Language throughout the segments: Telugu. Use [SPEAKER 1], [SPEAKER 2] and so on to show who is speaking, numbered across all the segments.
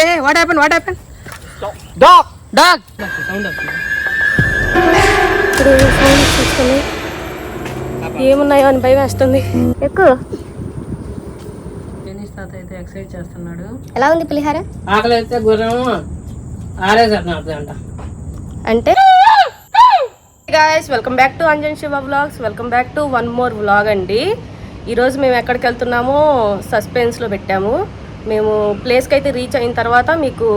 [SPEAKER 1] A what happen what happen
[SPEAKER 2] dog
[SPEAKER 1] dog sound
[SPEAKER 3] ఇప్పుడు ఫోన్ చూసుకొని ఏమున్నాయో అని భయం వేస్తుంది. ఎక్కువ.
[SPEAKER 1] అయితే ఎక్సర్సైజ్ చేస్తున్నాడు.
[SPEAKER 3] ఎలా ఉంది పులిహార?
[SPEAKER 1] ఆకలి అయితే గుర్రం ఆరేసారు అంట?
[SPEAKER 3] అంటే guys welcome back to Anjan Shiva vlogs welcome back to one more vlog అండి. ఈరోజు మేము ఎక్కడికి వెళ్తున్నామో సస్పెన్స్లో పెట్టాము. మేము ప్లేస్కి అయితే రీచ్ అయిన తర్వాత మీకు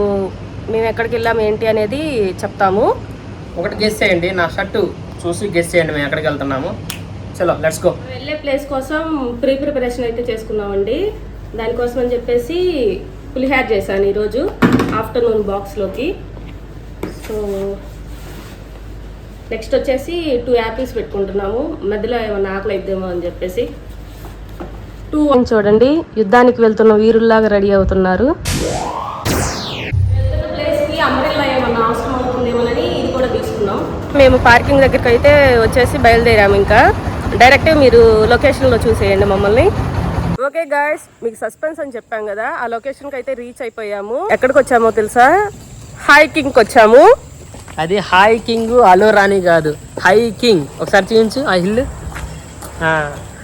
[SPEAKER 3] మేము ఎక్కడికి వెళ్ళాము ఏంటి అనేది చెప్తాము.
[SPEAKER 1] ఒకటి గెస్ చేయండి నా షర్టు చూసి గెస్ చేయండి మేము ఎక్కడికి వెళ్తున్నాము. చలో లెట్స్ గో
[SPEAKER 3] వెళ్ళే ప్లేస్ కోసం ప్రీ ప్రిపరేషన్ అయితే చేసుకున్నామండి. దానికోసం అని చెప్పేసి పులిహార చేశాను ఈరోజు ఆఫ్టర్నూన్ బాక్స్లోకి. సో నెక్స్ట్ వచ్చేసి టూ యాపిల్స్ పెట్టుకుంటున్నాము. మధ్యలో ఏమన్నా ఆకలి అయిద్దేమో అని చెప్పేసి. టూ చూడండి. యుద్ధానికి వెళ్తున్న వీరుల్లాగా రెడీ అవుతున్నారు. మేము పార్కింగ్ దగ్గరికి అయితే వచ్చేసి బయలుదేరాము ఇంకా. డైరెక్ట్ మీరు లొకేషన్లో చూసేయండి మమ్మల్ని. ఓకే గాయస్ మీకు సస్పెన్స్ అని చెప్పాం కదా. ఆ లొకేషన్కి అయితే రీచ్ అయిపోయాము. ఎక్కడికి వచ్చామో తెలుసా? హైకింగ్కి వచ్చాము.
[SPEAKER 1] అది హాయ్ కింగ్ అలో రాణి కాదు. హై కింగ్ ఒకసారి చూపించు. ఆ హిల్.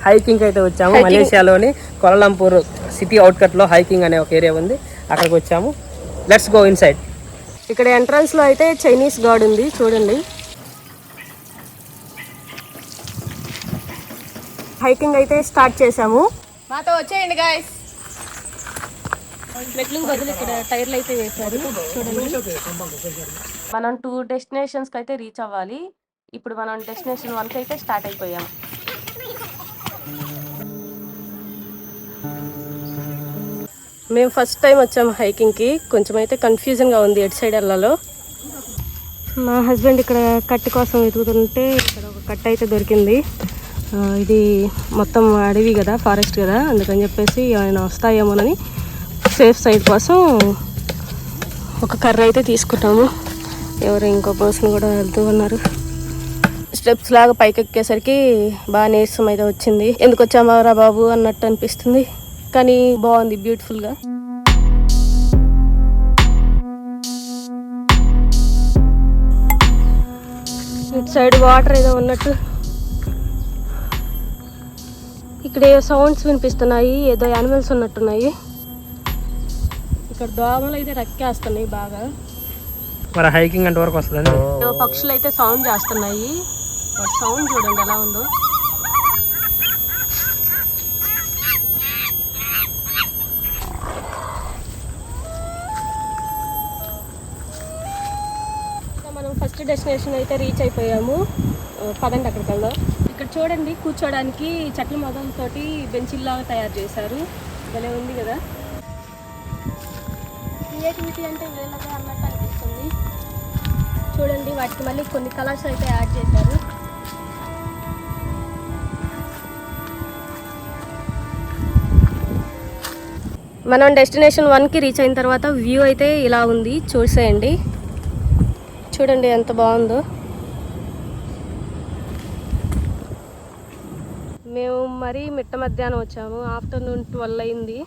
[SPEAKER 1] హైకింగ్ అయితే వచ్చాము. మలేషియాలోని కొలంపూర్ సిటీ అవుట్కట్లో హైకింగ్ అనే ఒక ఏరియా ఉంది. అక్కడికి వచ్చాము. లెట్స్ గో ఇన్సైడ్
[SPEAKER 3] ఇక్కడ ఎంట్రన్స్లో అయితే చైనీస్ గార్డ్ ఉంది. చూడండి. హైకింగ్ అయితే స్టార్ట్ చేసాము మాతో వచ్చేయండి గాయస్ మెట్లు బదులు ఇక్కడ టైర్లు అయితే వేశారు. చూడండి. మనం టూ డెస్టినేషన్స్కి అయితే రీచ్ అవ్వాలి. ఇప్పుడు మనం డెస్టినేషన్ వన్కి అయితే స్టార్ట్ అయిపోయాం. మేము ఫస్ట్ టైం వచ్చాము హైకింగ్కి కొంచెం అయితే కన్ఫ్యూజన్గా ఉంది ఎటు సైడ్ వెళ్ళాలో. మా హస్బెండ్ ఇక్కడ కట్టు కోసం వెతుకుతుంటే ఇక్కడ ఒక కట్ట అయితే దొరికింది. ఇది మొత్తం అడవి కదా ఫారెస్ట్ కదా. అందుకని చెప్పేసి ఆయన వస్తాయేమోనని సేఫ్ సైడ్ కోసం ఒక కర్ర అయితే తీసుకుంటాము ఎవరు ఇంకో పర్సన్ కూడా వెళ్తూ ఉన్నారు. స్టెప్స్ లాగా పైకి ఎక్కేసరికి బాగా నీరసం అయితే వచ్చింది. ఎందుకు వచ్చామారా బాబు అన్నట్టు అనిపిస్తుంది. కానీ బాగుంది బ్యూటిఫుల్గా ఇటు సైడ్ వాటర్ ఏదో ఉన్నట్టు. ఇక్కడ ఏ సౌండ్స్ వినిపిస్తున్నాయి ఏదో యానిమల్స్ ఉన్నట్టున్నాయి. ఇక్కడ దోమలు అయితే రక్కేస్తున్నాయి బాగా.
[SPEAKER 1] మరి హైకింగ్ అంటే వరకు వస్తుందండి
[SPEAKER 3] పక్షులు అయితే సౌండ్ చేస్తున్నాయి. సౌండ్ చూడండి ఎలా ఉందో ఇంకా మనం ఫస్ట్ డెస్టినేషన్ అయితే రీచ్ అయిపోయాము. పదండి అక్కడికి వెళ్దాం. ఇక్కడ చూడండి కూర్చోడానికి చెట్ల మొదలతోటి బెంచిల్లాగా తయారు చేశారు. భలే ఉంది కదా. క్రియేటివిటీ అంటే వీళ్ళగా అన్నట్టు అనిపిస్తుంది. చూడండి వాటికి మళ్ళీ కొన్ని కలర్స్ అయితే యాడ్ చేశారు. మనం డెస్టినేషన్ వన్కి రీచ్ అయిన తర్వాత వ్యూ అయితే ఇలా ఉంది. చూసేయండి. చూడండి ఎంత బాగుందో. మేము మరీ మిట్ట మధ్యాహ్నం వచ్చాము. ఆఫ్టర్నూన్ ట్వెల్వ్ అయింది.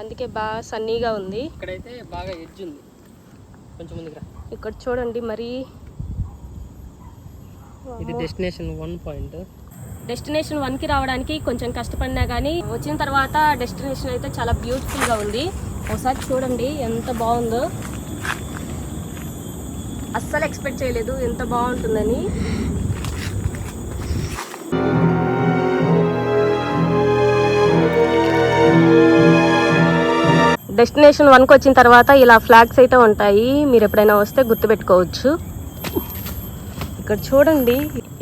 [SPEAKER 3] అందుకే బాగా సన్నీగా ఉంది.
[SPEAKER 1] ఇక్కడైతే బాగా ఎడ్జ్ ఉంది. కొంచెం ముందుకు రా.
[SPEAKER 3] ఇక్కడ చూడండి మరి.
[SPEAKER 1] ఇది డెస్టినేషన్ వన్ పాయింట్
[SPEAKER 3] డెస్టినేషన్ వన్కి రావడానికి కొంచెం కష్టపడినా కానీ వచ్చిన తర్వాత డెస్టినేషన్ అయితే చాలా బ్యూటిఫుల్గా ఉంది. ఒకసారి చూడండి ఎంత బాగుందో. అస్సలు ఎక్స్పెక్ట్ చేయలేదు ఎంత బాగుంటుందని. డెస్టినేషన్ వన్కి వచ్చిన తర్వాత ఇలా ఫ్లాగ్స్ అయితే ఉంటాయి. మీరు ఎప్పుడైనా వస్తే గుర్తుపెట్టుకోవచ్చు. ఇక్కడ చూడండి.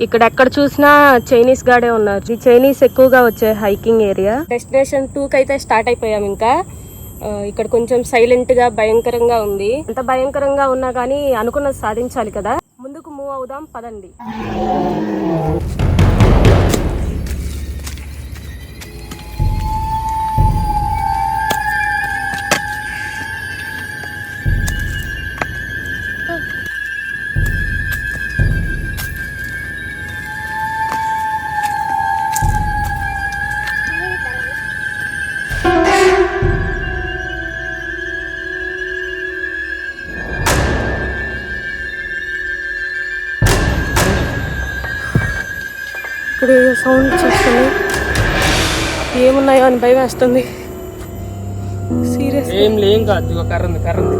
[SPEAKER 3] ఇక్కడ ఎక్కడ చూసినా చైనీస్ గాడే ఉన్నారు. ఈ చైనీస్ ఎక్కువగా వచ్చే హైకింగ్ ఏరియా. డెస్టినేషన్ టూ కి అయితే స్టార్ట్ అయిపోయాం ఇంకా. ఇక్కడ కొంచెం సైలెంట్గా భయంకరంగా ఉంది. ఎంత భయంకరంగా ఉన్నా కానీ అనుకున్నది సాధించాలి కదా. ముందుకు మూవ్ అవుదాం పదండి. ఏమున్నాయో అని భయం వేస్తుంది. సీరియస్
[SPEAKER 1] ఏం లేం కాదు కర్ర ఉంది కర్ర ఉంది.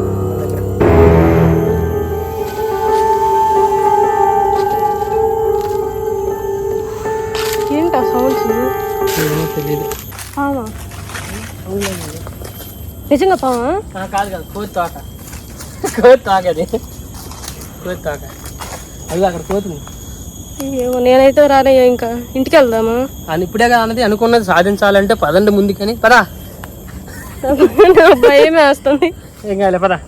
[SPEAKER 3] ఏంటి సౌండ్స్
[SPEAKER 1] తెలియదు
[SPEAKER 3] పావా? నిజంగా పావా?
[SPEAKER 1] కాదు కాదు కోతి తోక. కోతి తోక అది. కోతి తోక. అది అక్కడ కోతుంది
[SPEAKER 3] ఏమో నేనైతే రానయ్యా ఇంకా ఇంటికి వెళ్దామా?
[SPEAKER 1] అని ఇప్పుడే కదా అన్నది అనుకున్నది సాధించాలంటే పదండి ముందుకని. పదా.
[SPEAKER 3] భయం వేస్తుంది?
[SPEAKER 1] ఏం కాలే పదా.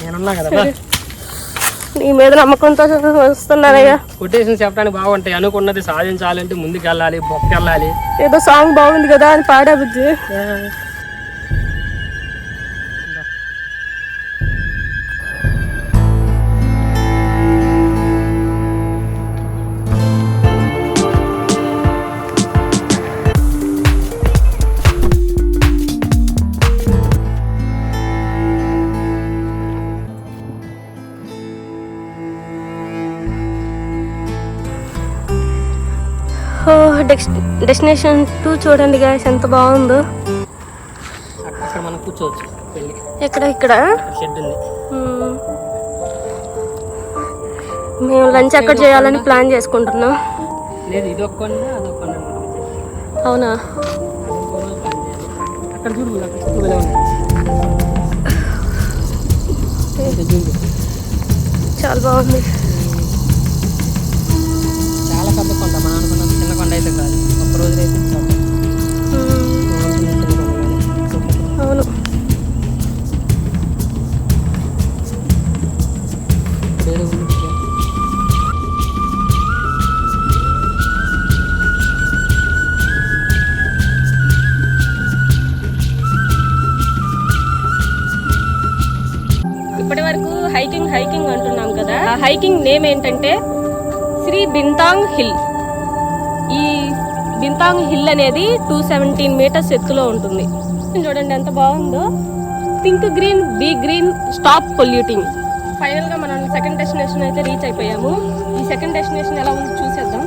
[SPEAKER 1] నేనున్నా కదా పద.
[SPEAKER 3] నీ మీద నమ్మకంతో వస్తున్నానయ్యా
[SPEAKER 1] కొటేషన్ చెప్పడానికి బాగుంటాయి. అనుకున్నది సాధించాలంటే ముందుకు వెళ్ళాలి బొక్కెళ్ళాలి.
[SPEAKER 3] ఏదో సాంగ్ బాగుంది కదా అని పాడా బుజ్జి డెస్టినేషన్ టూ చూడండి గాయస్ ఎంత బాగుందో.
[SPEAKER 1] అక్కడ మనం కూర్చోవచ్చు వెళ్ళి
[SPEAKER 3] ఎక్కడ ఇక్కడ?
[SPEAKER 1] అక్కడ షెడ్ ఉంది.
[SPEAKER 3] మ్మ్. లంచ్ ఎక్కడ చేయాలని ప్లాన్ చేసుకుంటున్నాం.
[SPEAKER 1] లేదు ఇది ఒక
[SPEAKER 3] అవునా.
[SPEAKER 1] అక్కడ చూడు అక్కడ.
[SPEAKER 3] చాలా బాగుంది.
[SPEAKER 1] చాలా పెద్ద కొండ మనం అనుకున్న కొండ అయితే కాదు ఒక రోజు అయితే చాలు.
[SPEAKER 3] అవును. ఇప్పటి వరకు హైకింగ్ హైకింగ్ అంటున్నాం కదా ఆ హైకింగ్ నేమ్ ఏంటంటే శ్రీ బింతాంగ్ హిల్ దింతాంగ్ హిల్ అనేది టూ సెవెంటీన్ మీటర్స్ ఎత్తులో ఉంటుంది. చూడండి ఎంత బాగుందో. Think green be green stop polluting. ఫైనల్గా మనం సెకండ్ డెస్టినేషన్ అయితే రీచ్ అయిపోయాము. ఈ సెకండ్ డెస్టినేషన్ ఎలా ఉందో చూసేద్దాం.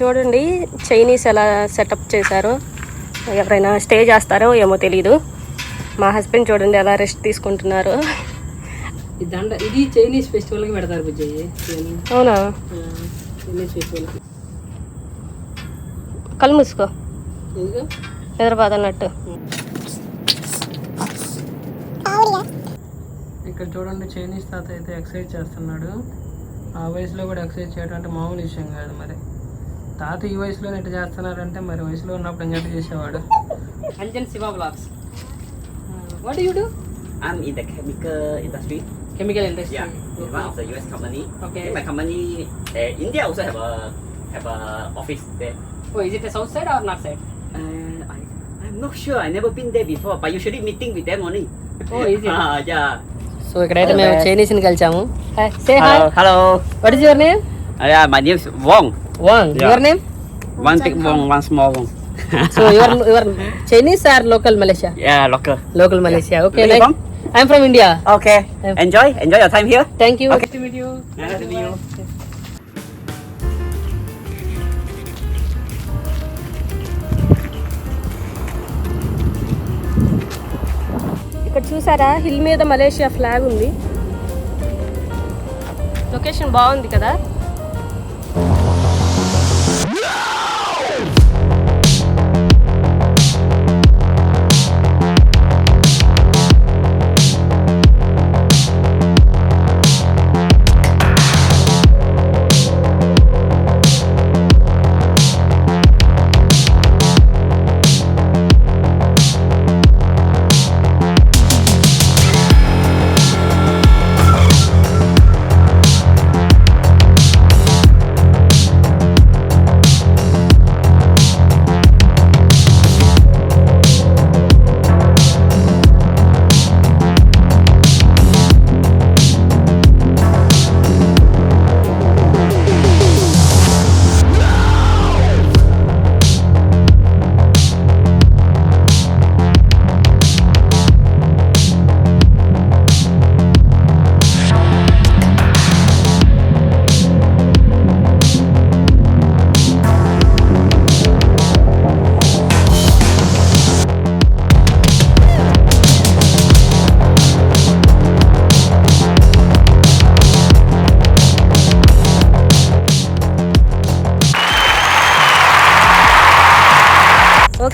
[SPEAKER 3] చూడండి చైనీస్ ఎలా సెటప్ చేశారో ఎవరైనా స్టే చేస్తారో ఏమో తెలీదు. మా హస్బెండ్ చూడండి ఎలా రెస్ట్ తీసుకుంటున్నారు.
[SPEAKER 1] ఇది చైనీస్ ఫెస్టివల్కి పెడతారు బుజ్జయ్య
[SPEAKER 3] అవునా?
[SPEAKER 1] చైనీస్ ఫెస్టివల్కి
[SPEAKER 3] కళ్ళు మూసుకో. నిద్రపోత అన్నట్టు.
[SPEAKER 1] ఇక్కడ చూడండి చైనీస్ తాత అయితే ఎక్సర్సైజ్ చేస్తున్నాడు. ఆ వయసులో కూడా ఎక్సర్సైజ్ చేయడం అంటే మామూలు విషయం కాదు మరి. తాత ఈ వయసులో ఎట్లా చేస్తున్నారు అంటే మరి వయసులో ఉన్నప్పుడు ఎంజాయ్ చేసేవాడు? Anjan Shiva blogs what you do
[SPEAKER 2] I am in the
[SPEAKER 1] chemical industry
[SPEAKER 2] chemical industry yeah it was
[SPEAKER 1] the
[SPEAKER 2] US company okay my company India also have have a office there
[SPEAKER 1] oh is it a south side or north side
[SPEAKER 2] I I am not sure I never been there before but usually meeting with them only
[SPEAKER 1] oh is it
[SPEAKER 2] ah yeah
[SPEAKER 1] so ఇక్కడైతే మేము చైనీస్ని కలిసాము
[SPEAKER 2] hello
[SPEAKER 1] what is your name
[SPEAKER 2] my name Wong Wong. Yeah.
[SPEAKER 1] Your name
[SPEAKER 2] One big Wong, one small Wong.
[SPEAKER 1] So your your Chinese or local Malaysia
[SPEAKER 2] yeah, local.
[SPEAKER 1] Local Malaysia okay
[SPEAKER 2] Where you from?
[SPEAKER 1] I'm from India
[SPEAKER 2] Okay.
[SPEAKER 1] Yeah.
[SPEAKER 2] Enjoy. Enjoy your time here.
[SPEAKER 1] Thank you
[SPEAKER 2] Okay.
[SPEAKER 1] To meet you
[SPEAKER 2] Nice to meet you.
[SPEAKER 3] ఇక్కడ చూసారా హిల్ మీద మలేషియా ఫ్లాగ్ ఉంది లొకేషన్ బాగుంది కదా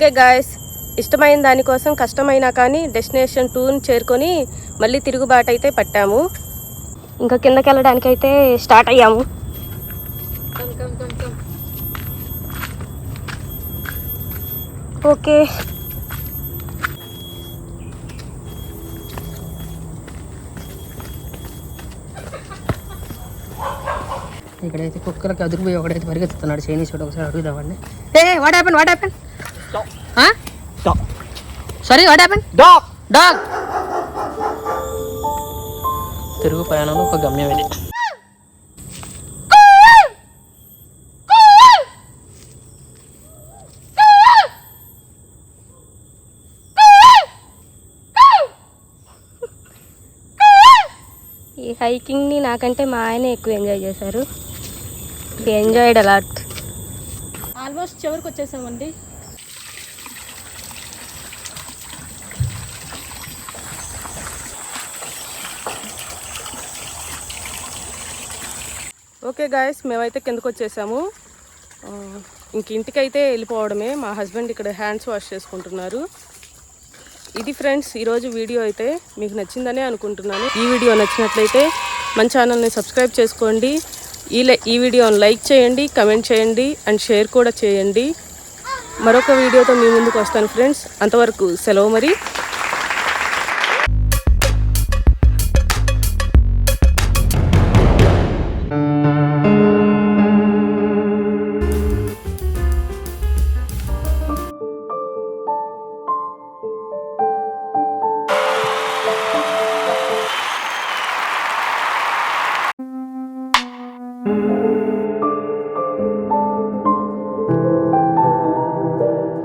[SPEAKER 3] ఓకే గాయస్ ఇష్టమైన దానికోసం కష్టమైనా కానీ డెస్టినేషన్ టూని చేరుకొని మళ్ళీ తిరుగుబాటు అయితే పట్టాము. ఇంకా కిందకి వెళ్ళడానికి అయితే స్టార్ట్ అయ్యాము. ఓకే.
[SPEAKER 1] ఇక్కడైతే కుక్కలకి అదురుపోయి ఒకడైతే పరిగెత్తుతున్నాడు. చైనీస్ ఒకసారి అడుగుదామండి ఏ what happen what happen
[SPEAKER 2] Dog.
[SPEAKER 1] Sorry what happen
[SPEAKER 2] Dog.
[SPEAKER 1] Dog తిరుగు ప్రయాణంలో ఒక గమ్యం ఇది.
[SPEAKER 3] ఈ హైకింగ్ని నాకంటే మా ఆయన ఎక్కువ ఎంజాయ్ చేశారు. ఎంజాయ్డ్ అలాట్ ఆల్మోస్ట్ చివరికి వచ్చేసామండి. ఓకే గాయస్ మేమైతే కిందకు వచ్చేసాము ఇంక ఇంటికైతే వెళ్ళిపోవడమే. మా హస్బెండ్ ఇక్కడ హ్యాండ్స్ వాష్ చేసుకుంటున్నారు. ఇది ఫ్రెండ్స్ ఈరోజు వీడియో అయితే మీకు నచ్చిందనే అనుకుంటున్నాను. ఈ వీడియో నచ్చినట్లయితే మన ఛానల్ని సబ్స్క్రైబ్ చేసుకోండి. ఈ లై- ఈ వీడియోని లైక్ చేయండి కమెంట్ చేయండి అండ్ షేర్ కూడా చేయండి. మరొక వీడియోతో మీ ముందుకు వస్తాను ఫ్రెండ్స్ అంతవరకు సెలవు మరి.